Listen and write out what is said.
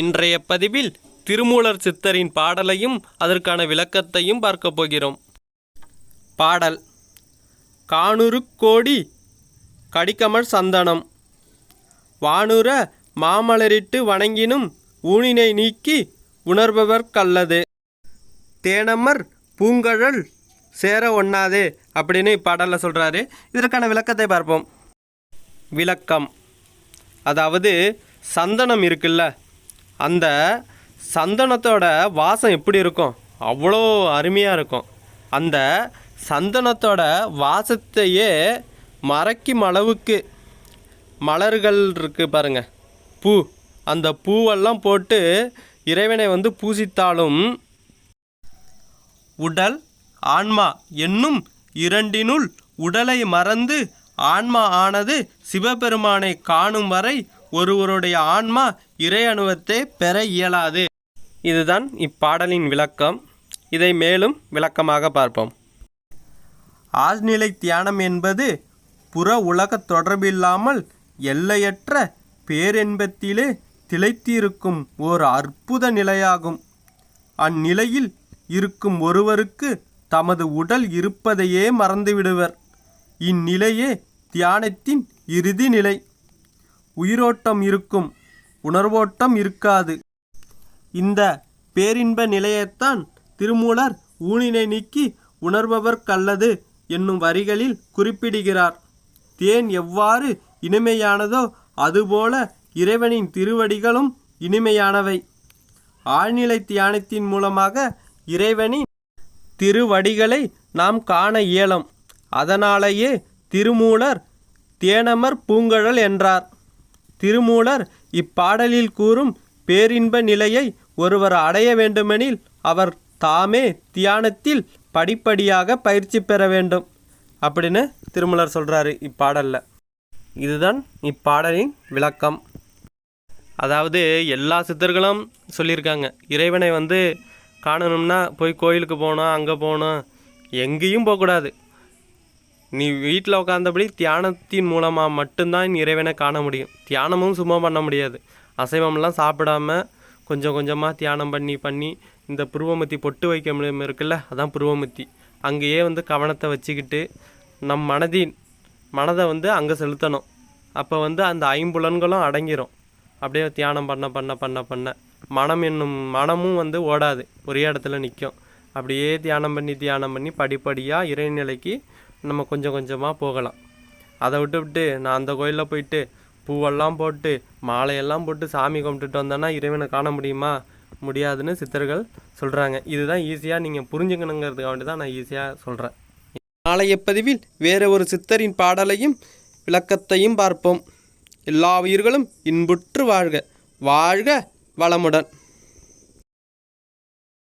இன்றைய பதிவில் திருமூலர் சித்தரின் பாடலையும் அதற்கான விளக்கத்தையும் பார்க்கப் போகிறோம். பாடல் காணுரு கோடி கடிக்கமழ் சந்தனம். வானுர மாமலரிட்டு வணங்கினும் ஊனினை நீக்கி உணர்பவர்க்கல்லது தேனமர் பூங்கழல் சேர ஒண்ணாதே அப்படின்னு இப்பாடலில் சொல்கிறாரு இதற்கான விளக்கத்தை பார்ப்போம். விளக்கம். அதாவது சந்தனம் இருக்குல்ல அந்த சந்தனத்தோட வாசம் எப்படி இருக்கும்? அவ்வளோ அருமையாக இருக்கும். அந்த சந்தனத்தோட வாசத்தையே மறைக்கும் அளவுக்கு மலர்கள் இருக்கு பாருங்க. பூ. அந்த பூவெல்லாம் போட்டு இறைவனை வந்து பூசித்தாலும் உடல் ஆன்மா என்னும் இரண்டினுள் உடலை மறந்து ஆன்மா ஆனது சிவபெருமானை காணும் வரை ஒருவருடைய ஆன்மா இறை அணுவத்தை பெற இயலாது. இதுதான் இப்பாடலின் விளக்கம். இதை மேலும் விளக்கமாக பார்ப்போம். ஆழ்நிலை தியானம் என்பது புற உலக தொடர்பில்லாமல் எல்லையற்ற பேரென்பத்திலே திளைத்திருக்கும் ஓர் அற்புத நிலையாகும். அந்நிலையில் இருக்கும் ஒருவருக்கு தமது உடல் இருப்பதையே மறந்துவிடுவர். இந்நிலையே தியானத்தின் இறுதி நிலை. உயிரோட்டம் இருக்கும் உணர்வோட்டம் இருக்காது. இந்த பேரின்ப நிலையைத்தான் திருமூலர் ஊனினை நீக்கி உணர்பவர்க்கல்லது என்னும் வரிகளில் குறிப்பிடுகிறார். தேன் எவ்வாறு இனிமையானதோ அதுபோல இறைவனின் திருவடிகளும் இனிமையானவை. ஆழ்நிலை தியானத்தின் மூலமாக இறைவனின் திருவடிகளை நாம் காண இயலும். அதனாலேயே திருமூலர் தேனமர் பூங்கழல் என்றார். திருமூலர் இப்பாடலில் கூறும் பேரின்ப நிலையை ஒருவர் அடைய வேண்டுமெனில் அவர் தாமே தியானத்தில் படிப்படியாக பயிற்சி பெற வேண்டும். அப்படின்னு திருமூலர் சொல்கிறாரு இப்பாடலில். இதுதான் இப்பாடலின் விளக்கம். அதாவது எல்லா சித்தர்களும் சொல்லியிருக்காங்க இறைவனை வந்து காணணும்னா போய் கோயிலுக்கு போகணும் அங்கே போகணும் எங்கேயும் போகக்கூடாது. நீ வீட்டில் உட்காந்தபடி தியானத்தின் மூலமாக மட்டும்தான் இறைவனை காண முடியும். தியானமும் சும்மா பண்ண முடியாது. அசைவம்லாம் சாப்பிடாம கொஞ்சம் கொஞ்சமாக தியானம் பண்ணி பண்ணி இந்த புருவமத்தி பொட்டு வைக்க முடியும் இருக்குல்ல அதான் புருவமத்தி. அங்கேயே வந்து கவனத்தை வச்சுக்கிட்டு நம் மனதின் மனதை வந்து அங்கே செலுத்தணும். அப்போ வந்து அந்த ஐம்புலன்களும் அடங்கிரும். அப்படியே தியானம் பண்ண பண்ண பண்ண பண்ண. மனம் என்னும் மனமும் வந்து ஓடாது. ஒரே இடத்துல நிற்கும் அப்படியே தியானம் பண்ணி தியானம் பண்ணி படிப்படியாக இறைநிலைக்கு நம்ம கொஞ்சம் கொஞ்சமாக போகலாம். அதை விட்டு விட்டு நான் அந்த கோயிலில் போயிட்டு பூவெல்லாம் போட்டு மாலையெல்லாம் போட்டு சாமி கும்பிட்டுட்டு வந்தேன்னா இறைவனை காண முடியுமா? முடியாதுன்னு சித்தர்கள் சொல்கிறாங்க இதுதான் ஈஸியாக நீங்கள் புரிஞ்சுக்கணுங்கிறதுக்காண்டி தான் நான் ஈஸியாக சொல்கிறேன் நாளைய பதிவில் வேறு ஒரு சித்தரின் பாடலையும் விளக்கத்தையும் பார்ப்போம். எல்லா உயிர்களும் இன்புற்று வாழ்க. வாழ்க வளமுடன்.